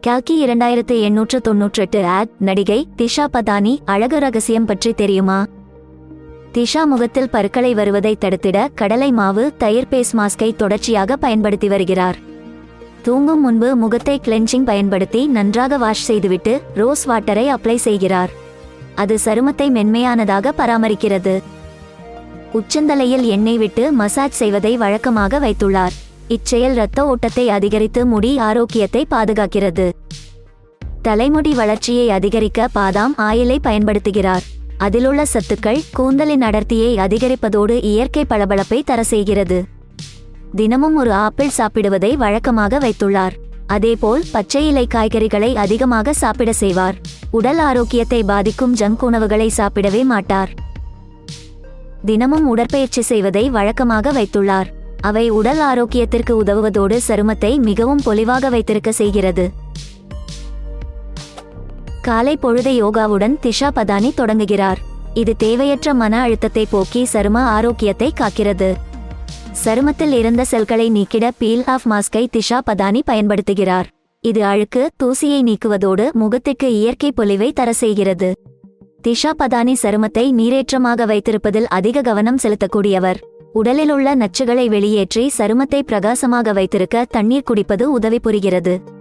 கல்கி இரண்டாயிரத்து எண்ணூற்று தொன்னூற்றெட்டு ஆட் நடிகை திஷா பதானி அழகு ரகசியம் பற்றி தெரியுமா? திஷா முகத்தில் பருக்களை வருவதை தடுத்திட கடலை மாவு தயிர் பேஸ் மாஸ்கை தொடர்ச்சியாக பயன்படுத்தி வருகிறார். தூங்கும் முன்பு முகத்தை கிளென்சிங் பயன்படுத்தி நன்றாக வாஷ் செய்துவிட்டு ரோஸ் வாட்டரை அப்ளை செய்கிறார். அது சருமத்தை மென்மையானதாக பராமரிக்கிறது. உச்சந்தலையில் எண்ணெய் விட்டு மசாஜ் செய்வதை வழக்கமாக வைத்துள்ளார். இச்செயல் இரத்த ஓட்டத்தை அதிகரித்து முடி ஆரோக்கியத்தை பாதுகாக்கிறது. தலைமுடி வளர்ச்சியை அதிகரிக்க பாதாம் ஆயிலை பயன்படுத்துகிறார். அதிலுள்ள சத்துக்கள் கூந்தலின் அடர்த்தியை அதிகரிப்பதோடு இயற்கை பளபளப்பை தர செய்கிறது. தினமும் ஒரு ஆப்பிள் சாப்பிடுவதை வழக்கமாக வைத்துள்ளார். அதேபோல் பச்சை இலை காய்கறிகளை அதிகமாக சாப்பிட செய்வார். உடல் ஆரோக்கியத்தை பாதிக்கும் ஜங்க் உணவுகளை சாப்பிடவே மாட்டார். தினமும் உடற்பயிற்சி செய்வதை வழக்கமாக வைத்துள்ளார். அவை உடல் ஆரோக்கியத்திற்கு உதவுவதோடு சருமத்தை மிகவும் பொலிவாக வைத்திருக்க செய்கிறது. காலை பொழுதை யோகாவுடன் திஷா பதானி தொடங்குகிறார். இது தேவையற்ற மன அழுத்தத்தை போக்கி சரும ஆரோக்கியத்தை காக்கிறது. சருமத்தில் இருந்த செல்களை நீக்கிட பீல் ஆஃப் மாஸ்கை திஷா பதானி பயன்படுத்துகிறார். இது அழுக்கு தூசியை நீக்குவதோடு முகத்துக்கு இயற்கை பொலிவை தர செய்கிறது. திஷா பதானி சருமத்தை நீரேற்றமாக வைத்திருப்பதில் அதிக கவனம் செலுத்தக்கூடியவர். உடலில் உள்ள நச்சுகளை வெளியேற்றி சருமத்தை பிரகாசமாக வைத்திருக்க தண்ணீர் குடிப்பது உதவி புரிகிறது.